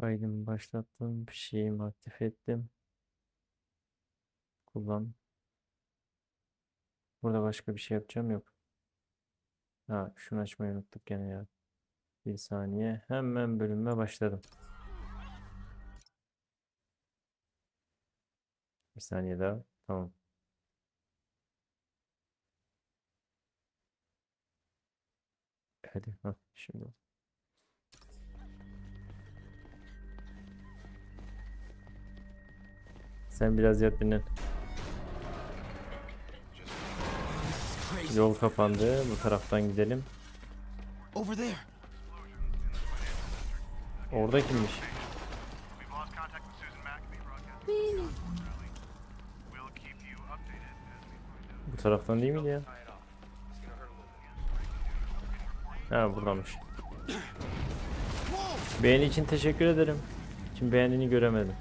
Kaydımı başlattım. Bir şeyimi aktif ettim. Kullan. Burada başka bir şey yapacağım yok. Ha, şunu açmayı unuttuk gene ya. Bir saniye. Hemen bölüme başladım. Bir saniye daha. Tamam. Hadi. Ha, şimdi. Sen biraz yat dinlen. Yol kapandı. Bu taraftan gidelim. Orada kimmiş? Bu taraftan değil miydi ya? Ha buradamış. Beğeni için teşekkür ederim. Şimdi beğendiğini göremedim.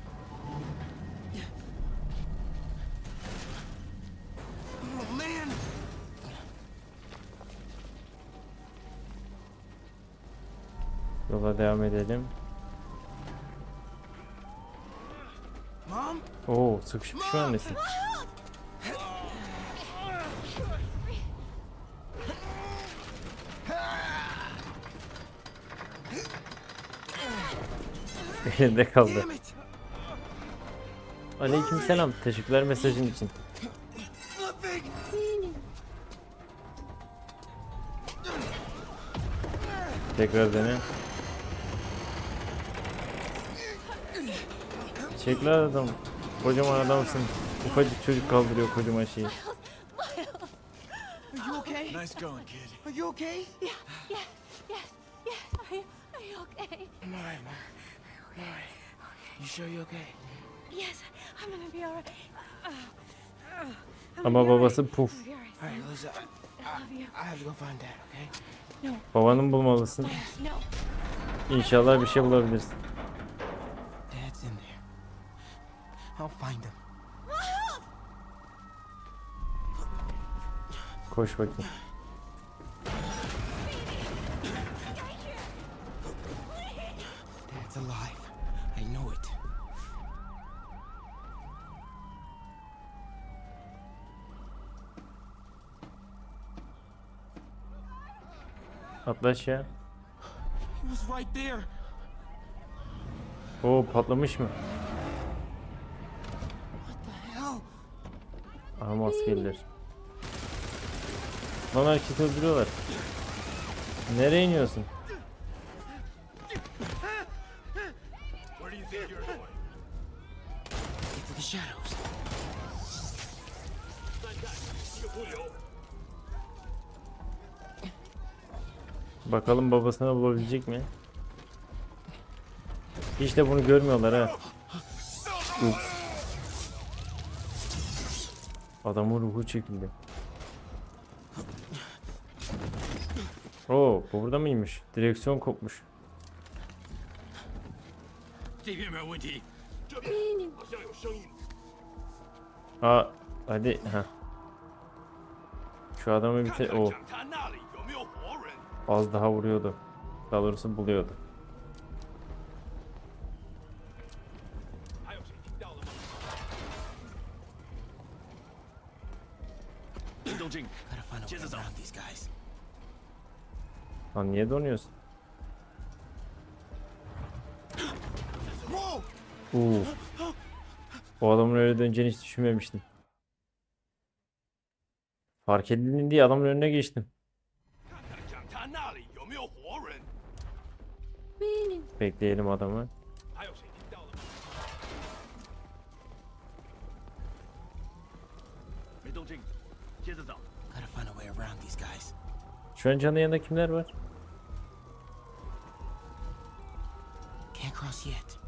Yola devam edelim. Oo sıkışmış mı annesi? Elinde kaldı. Damn it. Aleykümselam. Teşekkürler mesajın için. Tekrar dene. Çek lan adam. Kocaman adamsın. Ufacık çocuk kaldırıyor kocaman şeyi. Are you okay? Nice going, kid. Are you okay? Yeah, yeah, yes, yes. Are you, are you okay? I'm alright, mom. I'm alright. You sure you're okay? Yes, I'm gonna be alright. Uh, uh, I'm Ama babası puf. Alright. Lisa. I, I have to go find dad, okay? No, Babanı bulmalısın. no. İnşallah bir şey bulabilirsin. I'll find him. Koş bakayım. Dad's alive. I know it. Atla aşağı. He was right there. Oo patlamış mı? What the hell? Aha maskeliler. Lan herkes öldürüyorlar. Nereye iniyorsun? Bakalım babasını bulabilecek mi? Hiç de bunu görmüyorlar ha. Ups. Adamın ruhu çekildi. Oo, bu burada mıymış? Direksiyon kopmuş. Aa, hadi. Ha. Şu adamı bir şey... Oh. Az daha vuruyordu. Daha doğrusu buluyordu. Lan niye donuyorsun? Uuu. Bu adamın öyle döneceğini hiç düşünmemiştim. Fark edildi diye adamın önüne geçtim. Bekleyelim adamı. Şu an canın yanında kimler var? Can't cross yet.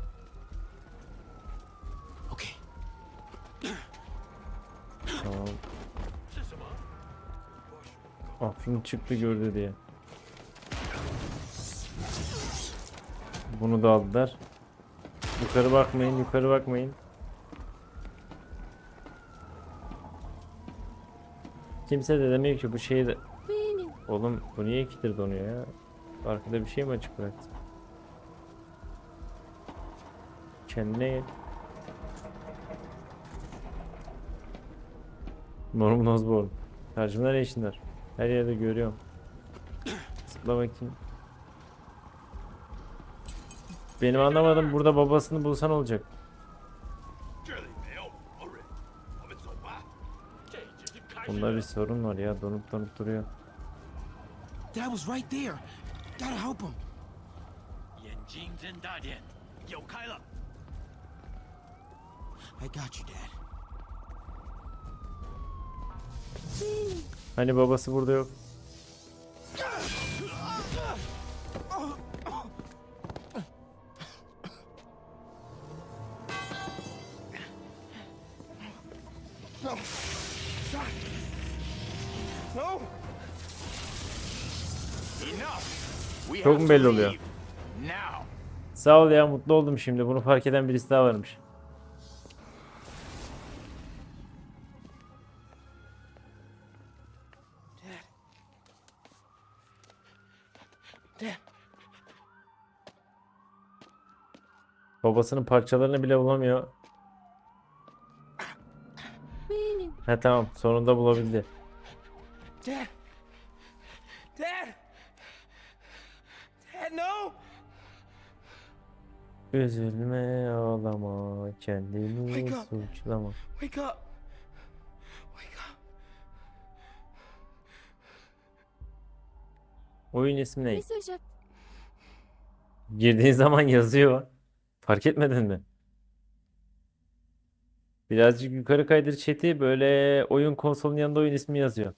Okay. Tamam. Ah, Aklım çıktı gördü diye. Bunu da aldılar. Yukarı bakmayın, yukarı bakmayın. Kimse de demiyor ki bu şeyde... Oğlum bu niye ikidir donuyor ya? Arkada bir şey mi açık bıraktı? Kendine gel. Norman Osborn. Karşımda ne işin var? Her yerde görüyorum. Zıpla bakayım. Benim anlamadım burada babasını bulsan olacak. Bunda bir sorun var ya donup donup duruyor. Dad was right there. Gotta help him. 眼睛睁大点，有开了。 I got you, Dad. Hani babası burada yok. No! Enough. We Çok mu belli oluyor? Sağ ol ya mutlu oldum şimdi. Bunu fark eden birisi daha varmış. Dad. Babasının parçalarını bile bulamıyor. He tamam sonunda bulabildi. Dad! Dad! Dad, no! Üzülme ağlama kendini Wake up. suçlama. Wake up! Wake up! Oyun ismi ne? Girdiğin zaman yazıyor. Fark etmedin mi? Birazcık yukarı kaydır chat'i böyle oyun konsolunun yanında oyun ismi yazıyor.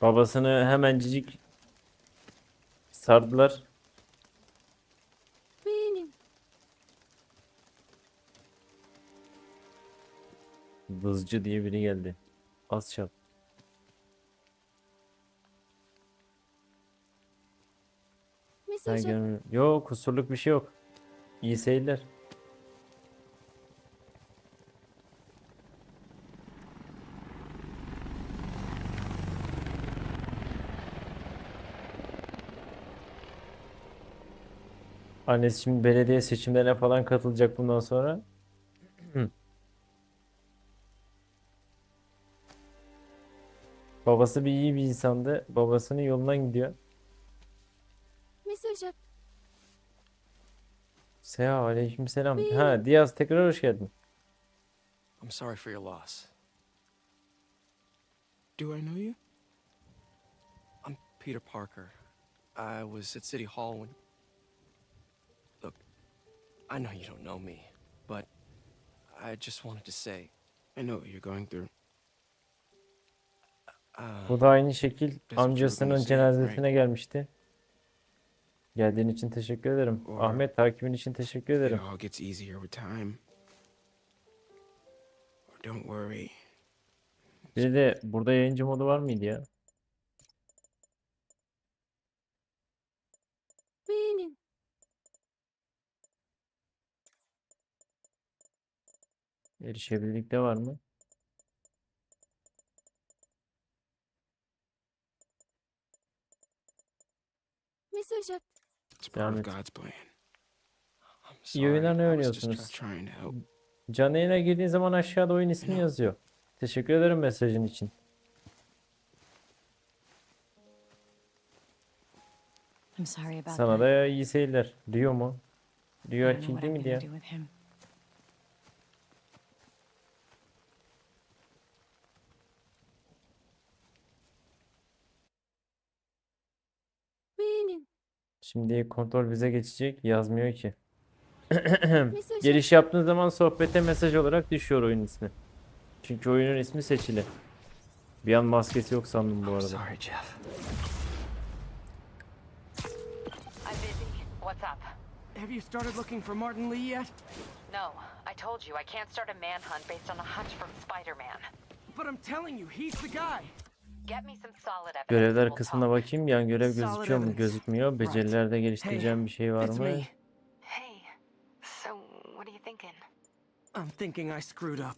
Babasını hemencik sardılar. benim. Vızcı diye biri geldi. Az çal. Ben Mesaj görmüyorum. Yok kusurluk bir şey yok. İyi seyirler. Annesi şimdi belediye seçimlerine falan katılacak bundan sonra. Babası bir iyi bir insandı. Babasının yolundan gidiyor. Seha aleykümselam. Ha Diaz tekrar hoş geldin. I'm sorry for your loss. Do I know you? I'm Peter Parker. I was at City Hall when. Look, I know you don't know me, but I just wanted to say I know what you're going through. Uh, Bu da aynı şekil amcasının cenazesine gelmişti. Geldiğin için teşekkür ederim. Or- Ahmet takibin için teşekkür it ederim. all gets easier with time. Or don't worry. Bir de burada yayıncı modu var mıydı ya? benim. Erişebilirlikte var mı? Mesaj It's part of. God's plan. İyi sorry. oyunlar ne oynuyorsunuz? Canlı yayına girdiğin zaman aşağıda oyun ismi yazıyor. Teşekkür ederim mesajın için. Sana da iyi seyirler. Rio mu? Erkek what değil I'm miydi gonna ya? do with him. Benim. Şimdi kontrol bize geçecek. Yazmıyor ki. Giriş yaptığın zaman sohbete mesaj olarak düşüyor oyun ismi. Çünkü oyunun ismi seçili. Bir an maskesi yok sandım bu arada. sorry, Jeff. I'm busy. What's up? Have you started looking for Martin Lee yet? No, I told you I can't start a manhunt based on a hunch from Spider-Man. But I'm telling you, he's the guy. Görevler kısmına bakayım. Yan görev gözüküyor mu? Gözükmüyor. Becerilerde geliştireceğim bir şey var mı? I'm thinking I screwed up.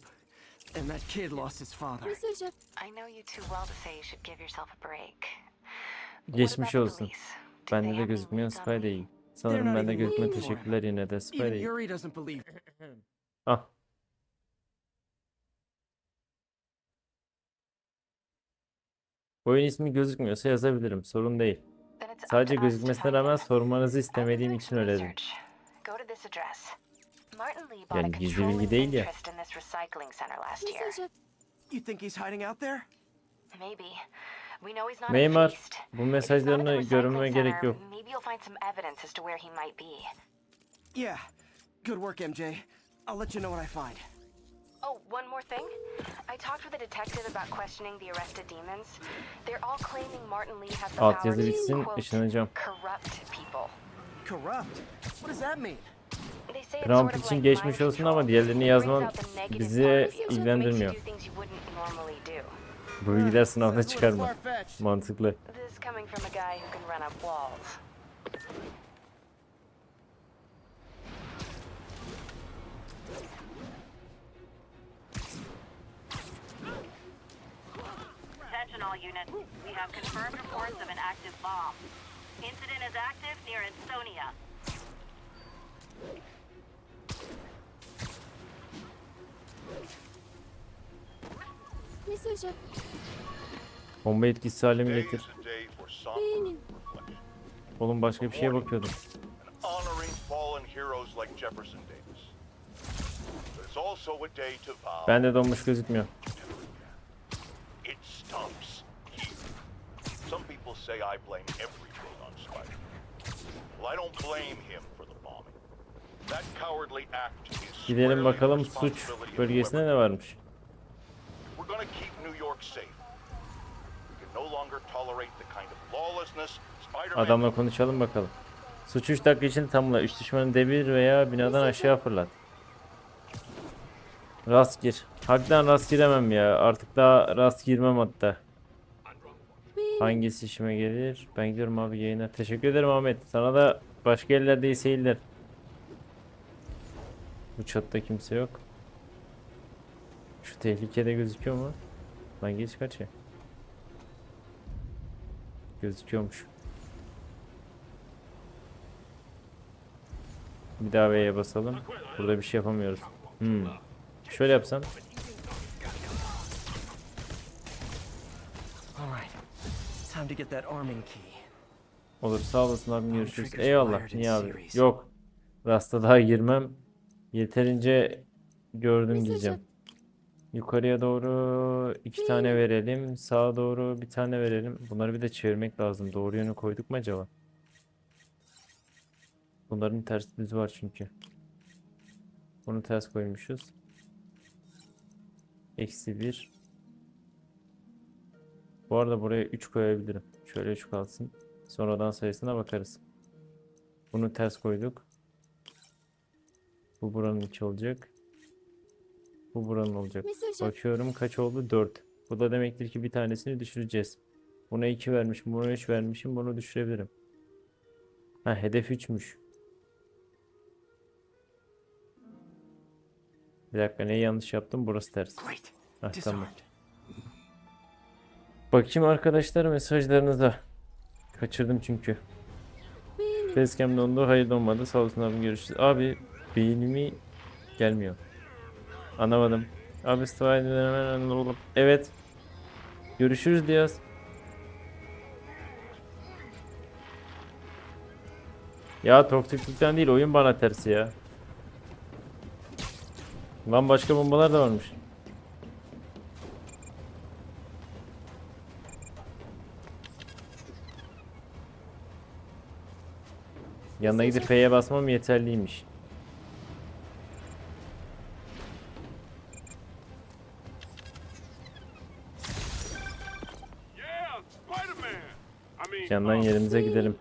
And that kid lost his father. I know you too well to say you should give yourself a break. Geçmiş olsun. Bende de gözükmüyor? Spidey. Sanırım bende him. Teşekkürler yine de Spidey. Ah. Oyun ismi gözükmüyorsa yazabilirim. Sorun değil. Sadece gözükmesine rağmen sormanızı istemediğim için öyle Yani gizli bilgi değil ya. priest. bu mesajlarını görmeme gerek yok. Yeah. Good work, MJ. I'll let you know what I find. Oh, one more thing. I talked with a detective about questioning the arrested demons. They're all claiming Martin Lee has the Alt power yazı to, bitsin, quote, ışınlanacağım. corrupt people. Corrupt? What does that mean? They say it's Prompt sort of için like geçmiş mind olsun control. ama diğerlerini yazman brings out the negative bizi part of you, makes you ilgilendirmiyor. do things you wouldn't normally do. Bu bilgiler sınavda Sounds a little çıkarma. far-fetched. Mantıklı. This coming from a guy who can run up walls. All units. We have confirmed reports of an active bomb. Incident is active near Estonia. Mesajı. Bomba etkisiz hale mi getir? reflection, Oğlum başka bir şeye bakıyordum. and honoring fallen heroes like Jefferson Davis. But it's also a day to vow Bende donmuş gözükmüyor. it stops here. Some people say I blame everything on Spider. Well, I don't blame him for the bombing. That cowardly act is Gidelim bakalım suç bölgesinde ne varmış. We're gonna keep New York safe. We can no longer tolerate the kind of lawlessness Spider-Man Adamla konuşalım bakalım. Suç 3 dakika için tamamla. 3 düşmanı devir veya binadan aşağı fırlat. Rast gir. Hakikaten rast giremem ya. Artık daha rast girmem hatta. Hangisi işime gelir? Ben gidiyorum abi yayına. Teşekkür ederim Ahmet. Sana da başka yerlerde iyi seyirler. Bu çatıda kimse yok. Şu tehlikede gözüküyor mu? Lan geç kaç ya. Gözüküyormuş. Bir daha V'ye basalım. Burada bir şey yapamıyoruz. Hmm. Şöyle yapsam. Time to get that arming key. Olur sağ olasın abi görüşürüz. Eyvallah. Niye abi? Yok. Rasta daha girmem. Yeterince gördüm diyeceğim. Yukarıya doğru iki tane verelim. Sağa doğru bir tane verelim. Bunları bir de çevirmek lazım. Doğru yönü koyduk mu acaba? Bunların ters düz var çünkü. Bunu ters koymuşuz. Eksi bir. Bu arada buraya 3 koyabilirim. Şöyle 3 kalsın. Sonradan sayısına bakarız. Bunu ters koyduk. Bu buranın içi olacak. Bu buranın olacak. Mesajı. Bakıyorum kaç oldu? 4. Bu da demektir ki bir tanesini düşüreceğiz. Buna 2 vermişim, buna 3 vermişim, bunu düşürebilirim. Ha hedef 3'müş. Bir dakika neyi yanlış yaptım? Burası ters. Heh, tamam. Bakayım arkadaşlar mesajlarınıza. Kaçırdım çünkü. Facecam dondu. Hayır donmadı. Sağ olsun abim görüşürüz. Abi beynimi gelmiyor. Anlamadım. Abi hemen. Evet. Görüşürüz Diyaz. Ya toksiklikten değil oyun bana tersi ya. Lan başka bombalar da varmış. Yanına gidip F'ye basmam yeterliymiş. Yandan uh, yerimize gidelim.